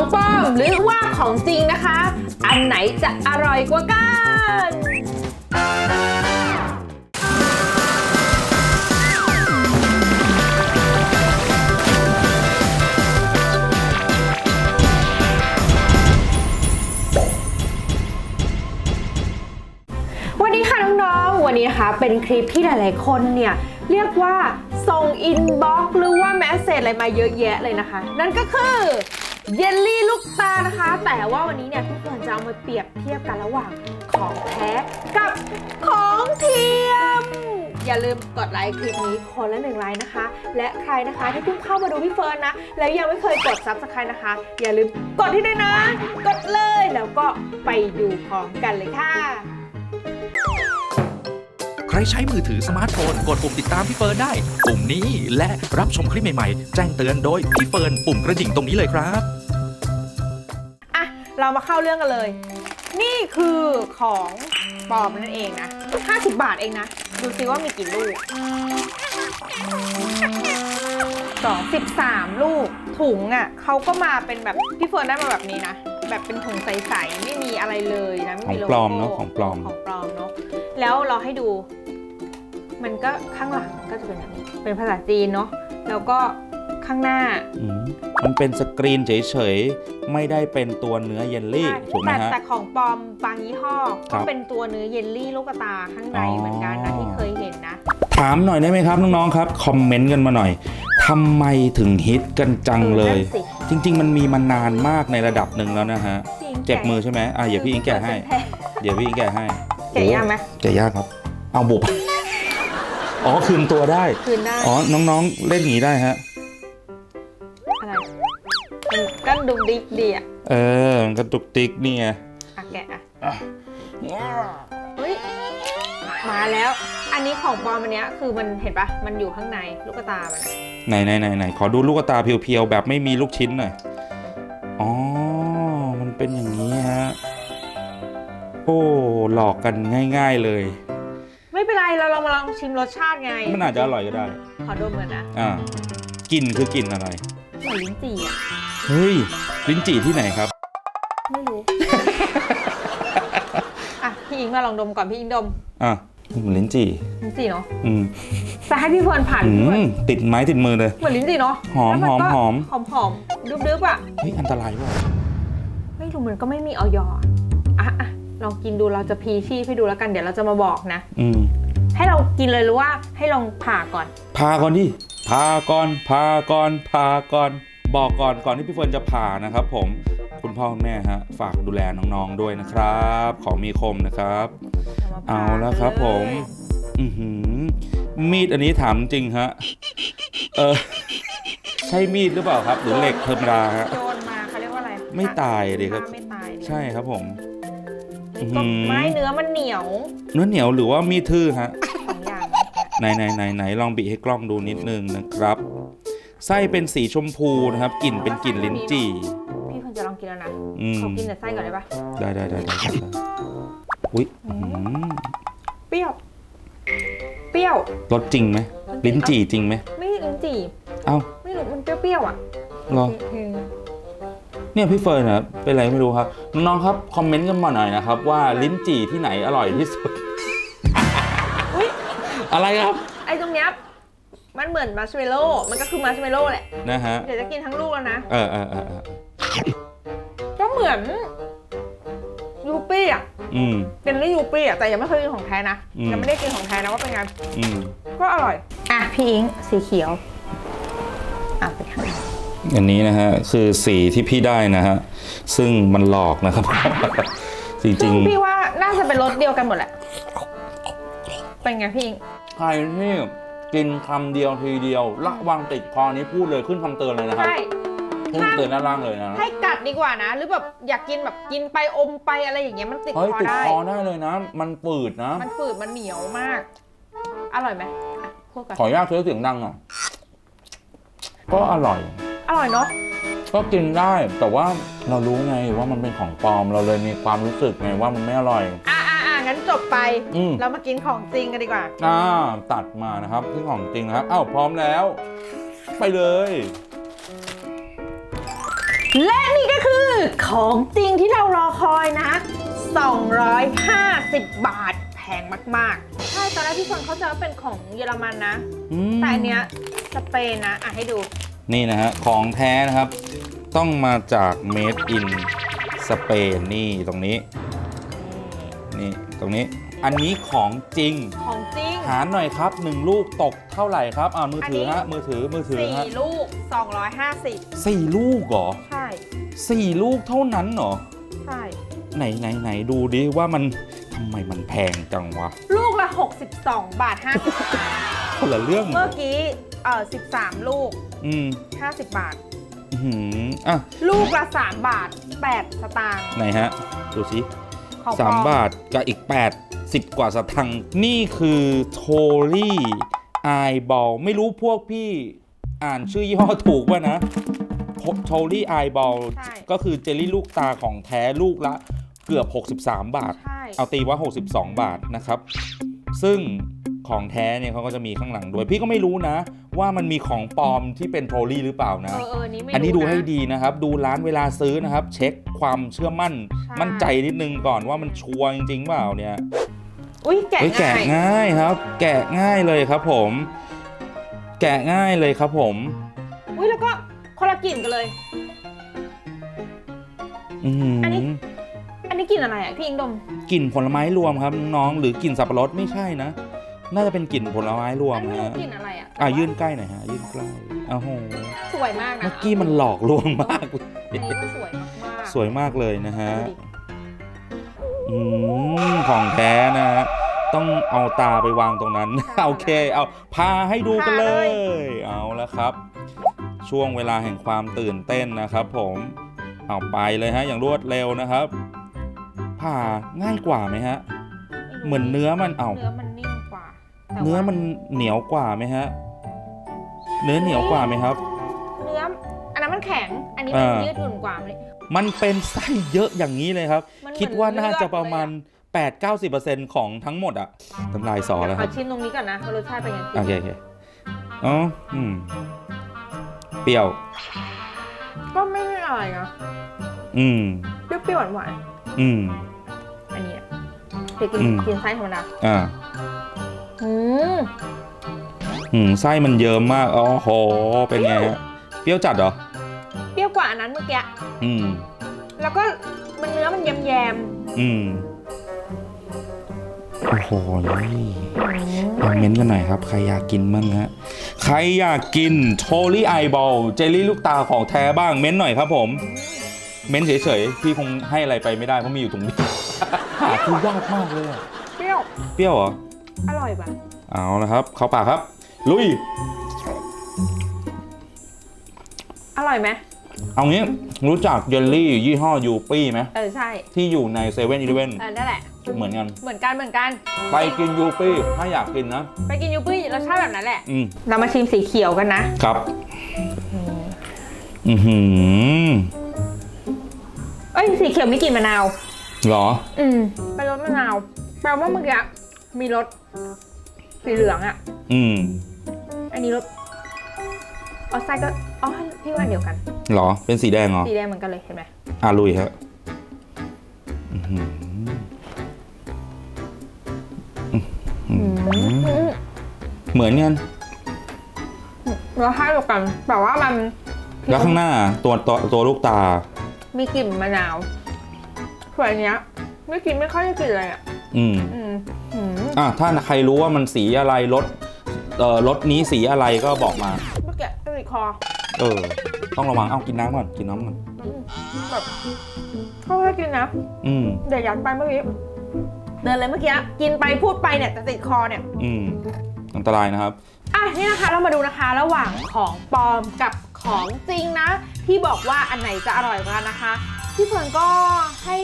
ของปลอมหรือว่าของจริงนะคะ อันไหนจะอร่อยกว่ากัน วันนี้ค่ะน้องๆ วันนี้นะคะเป็นคลิปที่หลายๆ คนเนี่ยเรียกว่าส่งอินบ็อกซ์หรือว่าแมสเซจอะไรมาเยอะแยะเลยนะคะ นั่นก็คือ เยลลี่ลูกตานะคะ แต่ว่าวันนี้เนี่ยพี่เฟิร์นจะเอามาเปรียบเทียบกันระหว่างของแท้กับของเทียม อย่าลืมกดไลค์คลิปนี้คนละหนึ่งไลค์นะคะ และใครนะคะที่เพิ่งเข้ามาดูพี่เฟิร์นนะ แล้วยังไม่เคยกด subscribe นะคะ อย่าลืมกดที่ด้วยนะ กดเลยแล้วก็ไปดูพร้อมกันเลยค่ะ ใครใช้มือถือสมาร์ทโฟน กดปุ่มติดตามพี่เฟิร์นได้ ปุ่มนี้และรับชมคลิปใหม่ๆ แจ้งเตือนโดยพี่เฟิร์นปุ่มกระดิ่งตรงนี้เลยครับ เรามาเข้าเรื่องกันเลย นี่คือของปลอมนั่นเองนะ 50 บาทเองนะ ดูซิว่ามีกี่ลูกสองสิบสามลูก ถุงอะเขาก็มาเป็นแบบ พี่เฟิร์นได้มาแบบนี้นะ แบบเป็นถุงใส ๆ ไม่มีอะไรเลยนะไม่มีโลของปลอมโก้เนอะของปลอม ของปลอมเนาะแล้วเราให้ดู มันก็ข้างหลังก็จะเป็นแบบนี้ เป็นภาษาจีนเนาะแล้วก็ ข้างหน้า อืมมันเป็นสกรีนเฉยๆ ไม่ได้เป็นตัวเนื้อเยลลี่ใช่ถูกไหมแต่ฮะ แต่ของปลอมบางยี่ห้อครัก็บเป็นตัวเนื้อเยลลี่ลูกตาข้างในอ๋อเหมือนกันนะที่เคยเห็นนะ ถามหน่อยได้ไหมครับน้องๆครับ คอมเมนต์กันมาหน่อยทำไมถึงฮิตกันจังเลย นั่นสิ จริง ๆ มันมีมานานมากในระดับหนึ่งแล้วนะฮะ พี่อิงเจ็บแกะมือใช่ไหมอะเดี๋ยวพี่อิงแกะให้แพ้เดี๋ยวพี่อิงแกะให้แกะยากไหมโอ้แกะยากครับ เอาบุบ อ๋อคืนตัวได้ คืนได้ อ๋อ น้องๆ เล่นอย่างนี้ได้ฮะ มันก็ดุกดิกดีอะเออ มันกระตุกติ๊กนี่ไงอะแกะอะเฮ้ยมาแล้ว อันนี้ของปลอมอันเนี้ยคือมันเห็นปะมันอยู่ข้างในลูกตามันอะไหนไหนไหนไหนขอดูลูกตาเพียวๆ แบบไม่มีลูกชิ้นหน่อย อ๋อ มันเป็นอย่างนี้ฮะ โอ้ หลอกกันง่ายๆเลย ไม่เป็นไรเราลองมาลองชิมรสชาติไงมันอาจจะอร่อยก็ได้ ขอดมก่อนนะ อ่ากลิ่นคือกลิ่นอะไรเหมือนลิ้นจี่อะ เฮ้ย ลิ้นจี่ที่ไหนครับ ไม่รู้ อะ พี่อิงมาลองดมก่อนพี่อิงดมอะเหมือนลิ้นจี่ลิ้นจี่เนาะอืมแต่ให้พี่เฟิร์นผ่านอืพี่เฟิร์นมติดไม้ติดมือเลย เหมือนลิ้นจี่เนาะหอมแล้วนก็หอม หอมหอมดึบดึบๆอะ เฮ้ยอันตรายเปล่าไม่รู้มันก็ไม่มีออยอะอะอะลองกินดูเราจะพีชีพให้ดูแล้วกันเดี๋ยวเราจะมาบอกนะ อืมให้เรากินเลยหรือว่าให้ลองผ่าก่อน พาก่อนดิพาก่อนพาก่อนพาก่อน บอกก่อนก่อนที่พี่เฟิร์นจะผ่านะครับ ผมคุณพ่อคุณแม่ฮะฝากดูแลน้องๆด้วยนะครับ ของมีคมนะครับ เอาแล้วครับ ผมอือหือมีดอันนี้ถามจริงฮะเออใช่มีดหรือเปล่าครับ หรือเหล็กธรรมดาฮะโยนมาเขาเรียกว่าอะไรไม่ตายดิครับ ไม่ตายดิใช่ครับผมอื้อหืก็อไม่เนื้อมันเหนียวเนื้อเหนียวหรือว่ามีดทื่อฮะสองอย่างไหนไหนไหนไหนลองบีให้กล้องดูนิดนึงนะครับ ไส้เป็นสีชมพูนะครับกลิ่นเป็นกลิ่นลิ้นจี่ พี่เฟิร์นจะลองกินแล้วนะ อืม ขอกินแต่ไส้ก่อนได้ปะได้ได้ได้ได้ได้อุ้ยอื้อหือเปรี้ยว เปรี้ยว รสจริงไหมลิ้นจี่จริงไหมไม่ลิ้นจี่เอ้าไม่รู้มันเปรี้ยวๆอะเหรออืมเนี่ยพี่เฟิร์นนะเป็นอะไรไม่รู้ครับ น้องๆครับ คอมเมนต์กันมาหน่อยนะครับ ว่าลิ้นจี่ที่ไหนอร่อยที่สุดอุ๊ยอะไรครับ ไอ้ตรงเนี้ย มันเหมือนมัชเมลโล่ มันก็คือมัชเมลโล่แหละ นะฮะ เดี๋ยวจะกินทั้งลูกแล้วนะ เออเออเออเออก็เหมือนยูปี้อะ อืม เป็นนี่ยูปี้อะ แต่ยังไม่เคยกินของแท้นะ อืม ยังไม่ได้กินของแท้นะว่าเป็นไง อืม ก็อร่อย อะ พี่อิงสีเขียว อะไปทางนี้อันนี้นะฮะ คือสีที่พี่ได้นะฮะ ซึ่งมันหลอกนะครับจซึ่ริงงพี่ว่าน่าจะเป็นรสเดียวกันหมดแหละ เป็นไงพี่อิงๆใครที่ กินคำเดียวทีเดียว ระวังติดคอนี้พูดเลยขึ้นคำเตือนเลยนะครับ ใช่ ขึ้นเตือนด้านล่างเลยนะให้กัดดีกว่านะ หรือแบบอยากกินแบบกินไปอมไปอะไรอย่างเงี้ยมันติดเฮ้ยคอติดได้ คอได้เลยนะ มันปืดนะ มันฝืดมันเหนียวมาก อร่อยไหมอะพูดกันขออนุญาตซื้อเสียงดังอะก็อร่อย อร่อยเนาะก็กินได้แต่ว่าเรารู้ไงว่ามันเป็นของปลอมเราเลยมีความรู้สึกไงว่ามันไม่อร่อยอะอะอะ งั้นจบไป อืม เรามากินของจริงกันดีกว่า อ่าตัดมานะครับซึ่งของจริงนะครับอ้าวพร้อมแล้ว ไปเลย และนี่ก็คือของจริงที่เรารอคอยนะ 250 บาทแพงมากๆ ใช่ตอนแรกพี่คนเขาใจะว่าเป็นของเยอรมันนะ อืม แต่อันเนี้ยสเปนนะ อะให้ดู นี่นะฮะ ของแท้นะครับ ต้องมาจาก made in สเปนนี่ตรงนี้ นี่ตรงนี้ อันนี้ของจริง ของจริง หารหน่อยครับหนึ่งลูกตกเท่าไหร่ครับอ่ามือถือฮะ มือถือมือถือฮะ4ลูก 250 สี่ลูกเหรอใช่ สี่ลูกเท่านั้นเหรอ ใช่ ไหนไหนไหนดูดิว่ามันทำไมมันแพงจังวะ ลูกละ 62 บาท50คนละเรื่องเมื่อกี้เอ่อ13 ลูก อืม50 บาท อื้อหืออะ ลูกละ 3 บาท 8 สตางค์ไหนฮะ ดูสิของ สามปลอบาทกับอีก 8 10 กว่าสตังค์นี่คือโทลี่ไอบอลไม่รู้พวกพี่อ่านชื่อยี่ห้อถูกป่ะนะโทลี่ไอบอลใช่ ก็คือเจลลี่ลูกตาของแท้ลูกละเกือบ 63 บาท ใช่ เอาตีว่า 62 บาทนะครับ ซึ่งของแท้เนี่ยเขาก็จะมีข้างหลังด้วย พี่ก็ไม่รู้นะ ว่ามันมีของปลอมที่เป็นโทลี่หรือเปล่าเอนะอเออนี่ไม่อันนี้ดูรู้ะ ให้ดีนะครับ ดูร้านเวลาซื้อนะครับ เช็คความเชื่อมั่นใช่ มั่นใจนิดนึงก่อนว่ามันชัวร์จริงๆเปล่าเนี่ยอุ้ยแกะเฮ้ยแกะง่ายง่ายครับ แกะง่ายเลยครับผม แกะง่ายเลยครับผม อุ้ยแล้วก็คนละกลิ่นกันเลย อือหืออนนี้ อันนี้กลิ่นอะไรอะพี่อิงดม กลิ่นผลไม้รวมครับน้องๆหรือกลิ่นสับปะรดไม่ใช่นะ น่าจะเป็นกลิ่นผลไม้รวมอันไม่รู้ฮะกลิ่นอะไรอะอะยื่นใกล้หน่อยฮะยื่นใกล้อ้าวโหสวยมากนะเมื่อกี้มันหลอกลวงมากเลยอันนี้ก็สวยมากๆสวยมากเลยนะฮะดูดิอืมของแท้นะฮะต้องเอาตาไปวางตรงนั้น โอเค เอาพาให้ดูกันเลย เอาแล้วครับ ช่วงเวลาแห่งความตื่นเต้นนะครับ ผมเอาไปเลยฮะ อย่างรวดเร็วนะครับ ผ่าง่ายกว่าไหมฮะไรู้เหมือนเนื้อมันเอาเนื้อมันนิ่มกว่าแต่ เนื้อว่ามันเหนียวกว่าไหมฮะ เนื้อเหนียวกว่าไหมครับ เนื้ออันนั้นมันแข็ง อันนี้มันอ่ายืยืดหยุ่นกว่ามันมันเป็นไส้เยอะอย่างนี้เลยครับมันเหมือนคิดว่าน่าจะประมาณเลือด8-90%ของทั้งหมดอะทำลายซอเดี๋แล้ยววคขรัอบชิมตรงนี้ก่อนนะว่ารสชาติเป็นยังไงโอเคโอเคอ๋ออืมเปรี้ยว ก็ไม่ได้อะไรนะอืมเปรี้ยวๆหวานอืมๆอันนี้อะเดี๋ยวกินอืมกินไส้ธรรมดาอ่า อืมอืมไส้มันเยิ้มมากอ๋อโห เป็นไงฮะเปรี้ยวจัดเหรอ เปรี้ยวกว่าอันนั้นเมื่อกี้ อืม แล้วก็มันเนื้อมันแยมอืม โอ้โหนี่ๆคอมเมนต์กันหน่อยครับ ใครอยากกินบ้างฮะ ใครอยากกินโทลี่ไอบอลเจลลี่ลูกตาของแท้บ้างเม้นต์หน่อยครับผม เม้นต์เฉยๆ พี่คงให้อะไรไปไม่ได้เพราะมีอยู่ตรงนี้ หาคือยากมากเลยอะเปรี้ยว เปรี้ยวเหรอ อร่อยป่ะเอาละครับ เข้าปากครับ ลุย อร่อยไหมเอางี้รู้จักเยลลี่ยี่ห้อยูปี้ไหมเออใช่ที่อยู่ในเซเว่นอีเลเว่นเออนั่นแหละ เหมือนกัน เหมือนกันเหมือนกัน ไปกินยูปี้ถ้าอยากกินนะ ไปกินยูปี้รสชาติแบบนั้นแหละ อืมเรามาชิมสีเขียวกันนะ ครับ อือหือเอ้ยสีเขียวมีกลิ่นมะนาว เหรอ อืมเป็นรสมะนาวแปลว่าเมื่อกี้ มีรสสีเหลืองอะ อืมอันนี้รสออไซก็อ๋อพี่ว่าเดียวกัน เหรอ เป็นสีแดงเหรอ สีแดงเหมือนกันเลยเห็นไหมอะลุยฮะอื้อหืออืมเหมือนกันรสชาติเดียวกัน แต่ว่ามันแล้วข้างหน้าตัวตัวตัวลูกตา มีกลิ่นมะนาวส่วนอันเนี้ยไม่กินไม่ค่อยได้กลิ่นอะไรอะ อืม อืมอืม อะถ้าใครรู้ว่ามันสีอะไรรถเอ่อรถนี้สีอะไรก็บอกมา เมื่อกี้ติดคอเออ ต้องระวังเอ้ากินน้ำก่อนกินน้ำก่อนอืมแบบค่อยๆกินนะอืม เดี๋ยวยัดไปเมื่อกี้เดินเลยเมื่อกี้กินไปพูดไปเนี่ยแต่ติดคอเนี่ย อืม อันตรายนะครับ อะนี่นะคะเรามาดูนะคะระหว่างของปลอมกับของจริงนะ ที่บอกว่าอันไหนจะอร่อยกว่ากันนะคะ พี่เฟิร์นก็ให้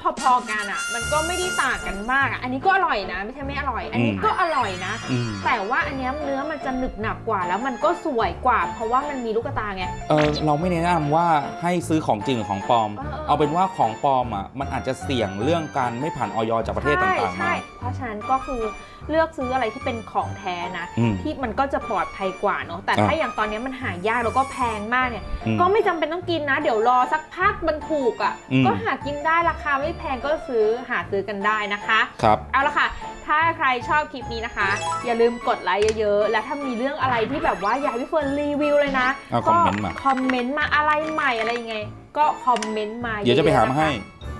พี่ว่าพอๆกันอะ มันก็ไม่ได้ต่างกันมากอะ อันนี้ก็อร่อยนะ ไม่ใช่ไม่อร่อย อันนี้อืมก็อร่อยนะ อืม แต่ว่าอันเนี้ยเนื้อมันจะหนึบหนับกว่า แล้วมันก็สวยกว่า เพราะว่ามันมีลูกตาไง เออเราไม่แนะนำว่าให้ซื้อของจริงหรือของปลอม เออเออ เอาเป็นว่าของปลอมอะมันอาจจะเสี่ยงเรื่องการไม่ผ่านออยจากประเทศต่างๆใช่มาใช่เพ ราะฉะนั้นก็คือเลือกซื้ออะไรที่เป็นของแท้นะ อืมที่มันก็จะปลอดภัยกว่าเนาะแต่อะถ้าอย่างตอนนี้มันหายากแล้วก็แพงมากเนี่ย อืมก็ไม่จำเป็นต้องกินนะ เดี๋ยวรอสักพักมันถูกอะ่ะ อืม ก็หากินได้ราคาไม่แพงก็ซื้อหาซื้อกันได้นะคะ ครับ เอาละค่ะ ถ้าใครชอบคลิปนี้นะคะ อย่าลืมกดไลค์เยอะๆ และถ้ามีเรื่องอะไรที่แบบว่าอยากให้พี่เฟิร์นรีวิวเลยนะ เอาคอมเมนต์มา คอมเมนต์มาอะไรใหม่อะไรยังไง ก็คอมเมนต์มาเดี๋ยวจะไปหามาให้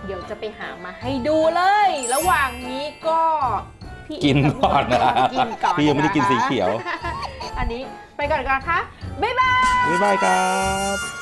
เดี๋ยวจะไปหามาให้ดูเลย ระหว่างนี้ก็พี่กินก่อนนะกินก่อนพี่ยังไม่ได้กินสีนะคะเขียว อันนี้ไปก่อนก่อนนะคะบ๊ายบาย บ๊ายบายครับ